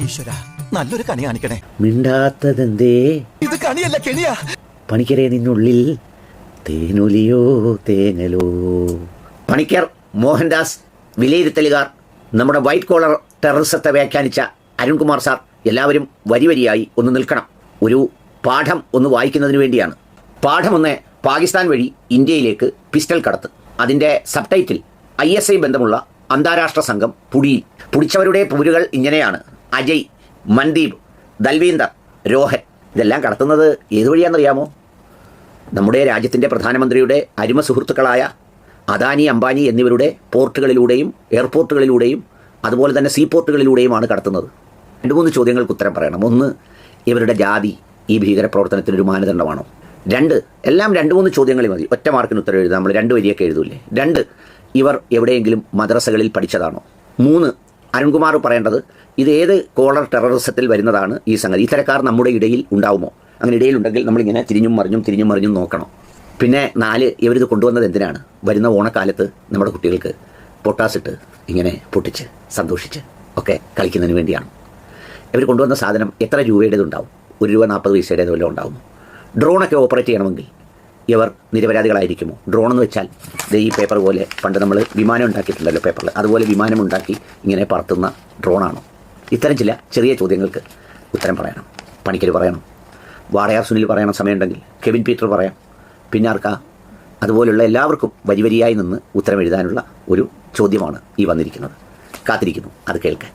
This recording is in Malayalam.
ഈശ്വര നല്ലൊരു കണി കാണിക്കണേ. മിണ്ടാത്തതെന്തേ? ഇത് കണിയല്ല കെണിയാ. പണിക്കരെ നിന്നുള്ളിൽ തേനൊലിയോ തേങ്ങലോ? പണിക്കർ മോഹൻദാസ് വിലയിരുത്തലുകാർ നമ്മുടെ വൈറ്റ് കോളർ ടെററിസത്തെ വ്യാഖ്യാനിച്ച അരുൺകുമാർ സാർ എല്ലാവരും വരി വരിയായി ഒന്ന് നിൽക്കണം. ഒരു പാഠം ഒന്ന് വായിക്കുന്നതിന് വേണ്ടിയാണ്. പാഠം ഒന്ന് പാകിസ്ഥാൻ വഴി ഇന്ത്യയിലേക്ക് പിസ്റ്റൽ കടത്ത്. അതിന്റെ sub title I S I ബന്ധമുള്ള അന്താരാഷ്ട്ര സംഘം പുടിയിൽ. പുടിച്ചവരുടെ പൂരുകൾ ഇങ്ങനെയാണ്. അജയ് മൻദീപ് ദൽവീന്ദർ രോഹൻ ഇതെല്ലാം കടത്തുന്നത് ഏത് വഴിയാണെന്നറിയാമോ? നമ്മുടെ രാജ്യത്തിന്റെ പ്രധാനമന്ത്രിയുടെ അരുമ സുഹൃത്തുക്കളായ അദാനി അംബാനി എന്നിവരുടെ പോർട്ടുകളിലൂടെയും എയർപോർട്ടുകളിലൂടെയും അതുപോലെ തന്നെ സീ പോർട്ടുകളിലൂടെയുമാണ് കടത്തുന്നത്. രണ്ട് മൂന്ന് ചോദ്യങ്ങൾക്ക് ഉത്തരം പറയണം. ഒന്ന് ഇവരുടെ ജാതി ഈ ഭീകരപ്രവർത്തനത്തിനൊരു മാനദണ്ഡമാണോ? രണ്ട് എല്ലാം രണ്ട് മൂന്ന് ചോദ്യങ്ങളിൽ മതി. ഒറ്റ മാർക്കിന് ഉത്തരം എഴുതാം. നമ്മൾ രണ്ട് വരിയൊക്കെ എഴുതൂലേ രണ്ട് ഇവർ എവിടെയെങ്കിലും മദ്രസകളിൽ പഠിച്ചതാണോ? മൂന്ന് അരുൺകുമാർ പറയേണ്ടത് ഇത് ഏത് കോളർ ടെററിസത്തിൽ വരുന്നതാണ് ഈ സംഗതി? ഇത്തരക്കാർ നമ്മുടെ ഇടയിൽ ഉണ്ടാവുമോ? അങ്ങനെ ഇടയിലുണ്ടെങ്കിൽ നമ്മളിങ്ങനെ തിരിഞ്ഞും മറിഞ്ഞും തിരിഞ്ഞും മറിഞ്ഞും നോക്കണം. പിന്നെ നാല് ഇവരിത് കൊണ്ടുവന്നത് എന്തിനാണ്? വരുന്ന ഓണക്കാലത്ത് നമ്മുടെ കുട്ടികൾക്ക് പൊട്ടാസിട്ട് ഇങ്ങനെ പൊട്ടിച്ച് സന്തോഷിച്ച് ഒക്കെ കളിക്കുന്നതിന് വേണ്ടിയാണ്. ഇവർ കൊണ്ടുവന്ന സാധനം എത്ര രൂപയുടേതുണ്ടാവും? ഒരു രൂപ നാൽപ്പത് പൈസയുടേത് വല്ലതും ഉണ്ടാവുമോ ഡ്രോണൊക്കെ ഓപ്പറേറ്റ് ചെയ്യണമെങ്കിൽ ഇവർ നിരപരാധികളായിരിക്കുമോ? ഡ്രോൺ എന്ന് വെച്ചാൽ ഈ പേപ്പർ പോലെ പണ്ട് നമ്മൾ വിമാനം ഉണ്ടാക്കിയിട്ടുണ്ടല്ലോ പേപ്പറിൽ അതുപോലെ വിമാനം ഉണ്ടാക്കി ഇങ്ങനെ പറത്തുന്ന ഡ്രോണാണോ ഇത്തരം ചില ചെറിയ ചോദ്യങ്ങൾക്ക് ഉത്തരം പറയണം പണിക്കർ പറയണം വാടയാർ സുനിൽ പറയണം സമയമുണ്ടെങ്കിൽ കെവിൻ പീറ്റർ പറയാം. പിന്നെ അതുപോലുള്ള എല്ലാവർക്കും വരി വരിയായി നിന്ന് ഉത്തരം എഴുതാനുള്ള ഒരു ചോദ്യമാണ് ഈ വന്നിരിക്കുന്നത്. കാത്തിരിക്കുന്നു അത് കേൾക്കാൻ.